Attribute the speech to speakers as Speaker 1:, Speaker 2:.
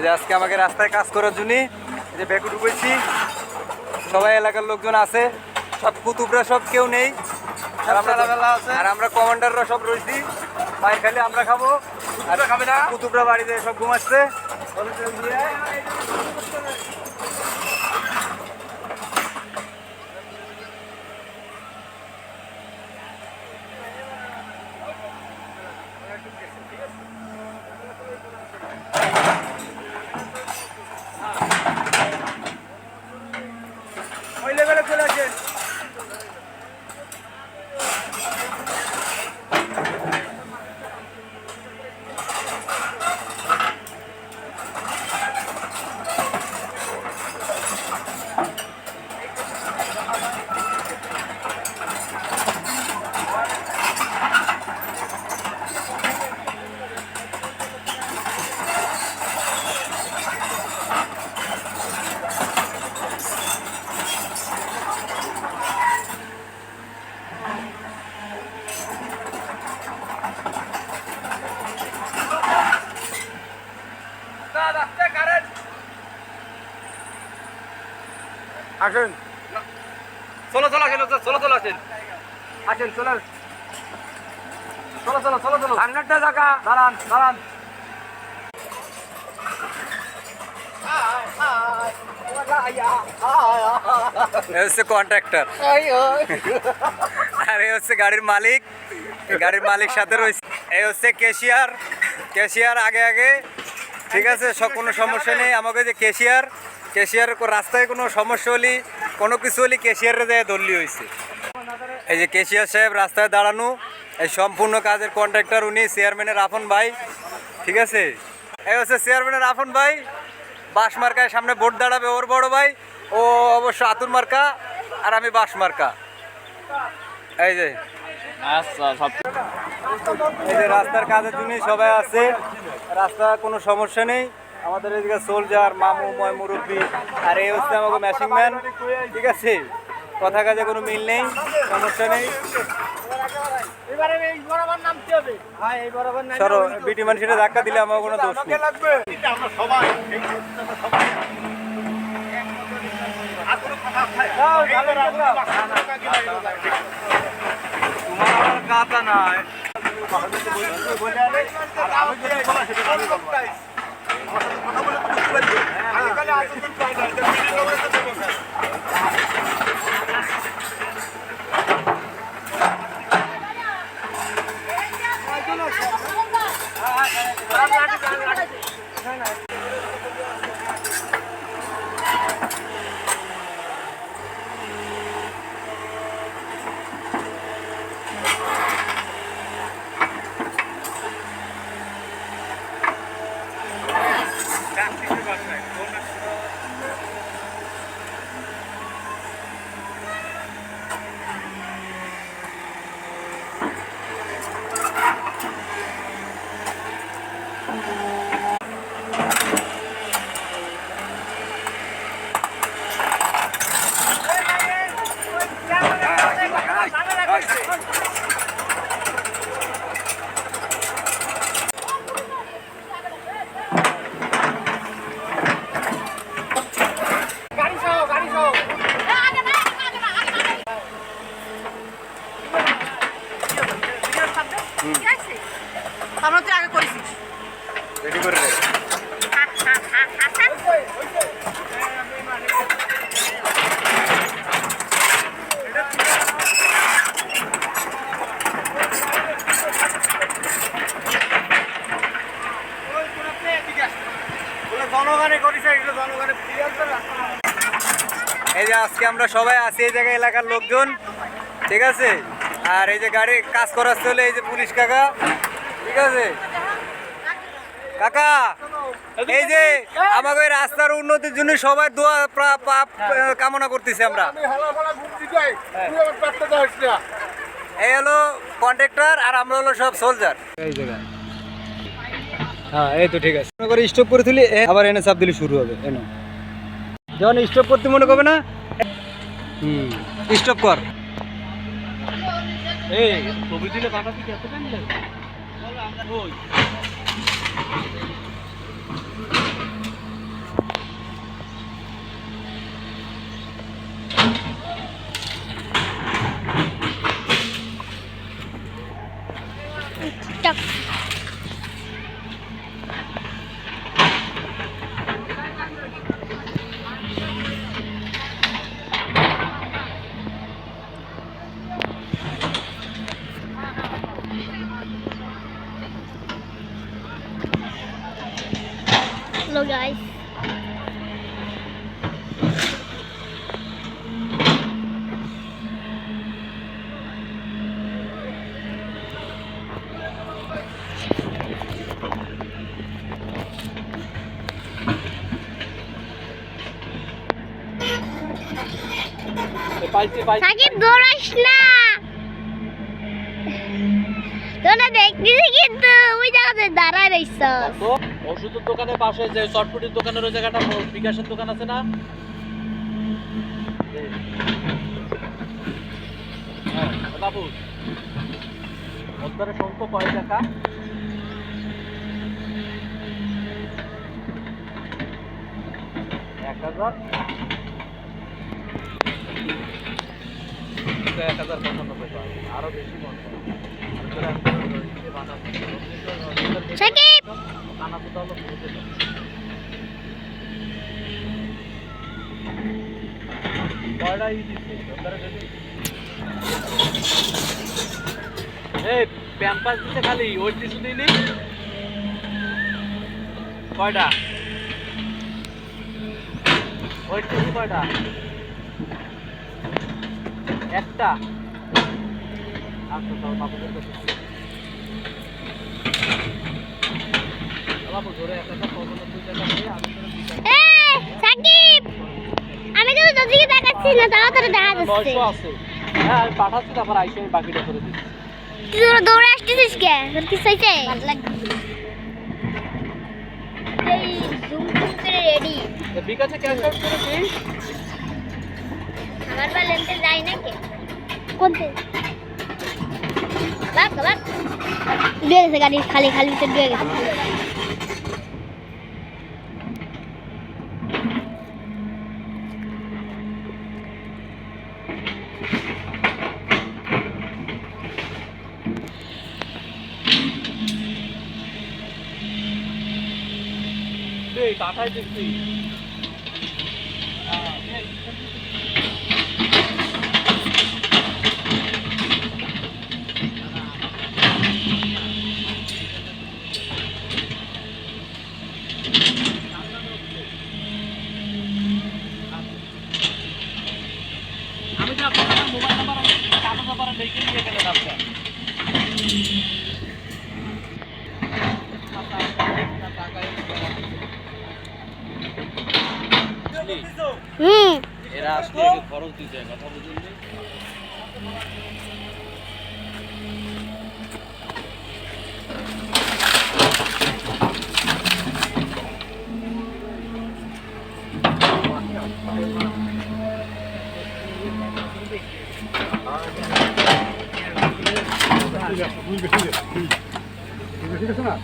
Speaker 1: এই যে আজকে আমাকে রাস্তায় কাজ করার জন্যে এই যে বেকু ঢুকেছি সবাই এলাকার লোকজন আছে সব কুতুবরা সব কেউ নেই। আর আমরা আর আমরা কমান্ডাররা সব রয়েছি। পায়ে খালি আমরা খাব। আর খাবে না? কুতুবরা বাড়িতে সব ঘুমাচ্ছে ওই লেভেলে চলে আসেন আসেন।
Speaker 2: চলো চলো আসেন চলো চলো আসেন।
Speaker 1: আসেন চলো চলো চলো চলো। সামনেরটা জায়গা। দাঁড়ান দাঁড়ান। হচ্ছে আর এই হচ্ছে গাড়ির মালিক। গাড়ির মালিক সাথে রয়েছে। এই হচ্ছে ক্যাশিয়ার ক্যাশিয়ার আগে আগে। ঠিক আছে, সব কোনো সমস্যা নেই। আমাকে যে ক্যাশিয়ার ক্যাশিয়ার রাস্তায় কোনো সমস্যা হলে কোনো কিছু হলে ক্যাশিয়ারে যায় দল্লি হয়েছে এই যে কেশিয়ার সাহেব রাস্তায় দাঁড়ানো এই সম্পূর্ণ কাজের কন্ট্রাক্টর উনি চেয়ারম্যানের আফন ভাই ঠিক আছে? এই হচ্ছে চেয়ারম্যানের আফন ভাই বাস মার্কায় সামনে ভোট দাঁড়াবে ওর বড় ভাই ও অবশ্য আতুর মার্কা আর আমি বাস মার্কা। এই যে।
Speaker 2: আচ্ছা
Speaker 1: এই যে রাস্তার কাজের জন্য সবাই আছে রাস্তা কোনো সমস্যা নেই। আমাদের এদিকে সোলজার মামু ময় মুরব্বী আর এই হচ্ছে আমাকে ম্যাশিং ম্যান ঠিক আছে কথা কাজে কোনো মিল নেই সমস্যা নেই সরো বিটি মানুষের ধাক্কা দিলে আমার কোনো দোষ নেই কাতা নাই
Speaker 3: আমরা তুই আগে করেছিস
Speaker 1: রেডি করে এই যে আজকে আমরা সবাই আছি এই জায়গায় এলাকার লোকজন ঠিক আছে? আর এই যে গাড়ি কাজ করার চলে এই যে পুলিশ কাকা ঠিক আছে? কাকা এই যে আমাকে রাস্তার উন্নতির জন্য সবাই দোয়া প্রা- পাপ কামনা করতেছি আমরা। এই হলো কন্ট্রাক্টর আর আমরা হলো সব সোলজার এই জায়গায়। হ্যাঁ এই তো ঠিক আছে। মনে করে স্টপ করে তুলি আবার এনে চাপ দিলে শুরু হবে, এনে। যখন স্টপ করতে মনে করবে না, হুম স্টপ কর।
Speaker 2: এই, ছবি দিলে পাঠাচ্ছি কি
Speaker 4: সাকিব দৌড়াস না। তোরা দেখতেছি কিন্তু ওই জায়গাতে দাঁড়ায় রইছ
Speaker 2: ওষুধের দোকানের পাশে যে চটপটির দোকানের ওই জায়গাটা বিকাশের দোকান আছে না? হ্যাঁ, বাবু। ওদ্দারে সংখ্য কয় টাকা। এক হাজার। তো এক হাজার পঁচানব্বই টাকা। আরও বেশি মনে প্যাম্পাস দিতে খালি ওই টিস্যু দিলি কয়টা? ওই টিস্যু কয়টা? একটা। আচ্ছা তাও বাবুদের কাছে বাবু ধরে এক হাজার পঁচানব্বই টাকা দিয়ে আমি
Speaker 4: এই সাকিব! আমি কিন্তু তোদিকে দেখাচ্ছি না তাও তোর দেখা যাচ্ছে।
Speaker 2: আছে। হ্যাঁ আমি পাঠাচ্ছি তারপর আইসে আমি বাকিটা করে দিচ্ছি।
Speaker 4: তুই তোরা দৌড়ে আসতেছিস কে? তোর কি হয়েছে? এই জুম জুম করে রেডি
Speaker 2: বিকাশে ক্যাশ আউট করে দিই
Speaker 4: আমার বা যাই না কে কোনতে? বাক বাক ডুয়ে গেছে গাড়ি, খালি খালি ভিতরে ডুয়ে গেছে।
Speaker 2: কাঠায় দিচ্ছি আমি যে আপনার আমার মোবাইল নাম্বার টাকা নাম্বার লিখে দিয়ে গেলেন আপনার
Speaker 4: হুম।
Speaker 2: এরা আসলে খরচ দিতে কথা বুঝলি 有这个事吗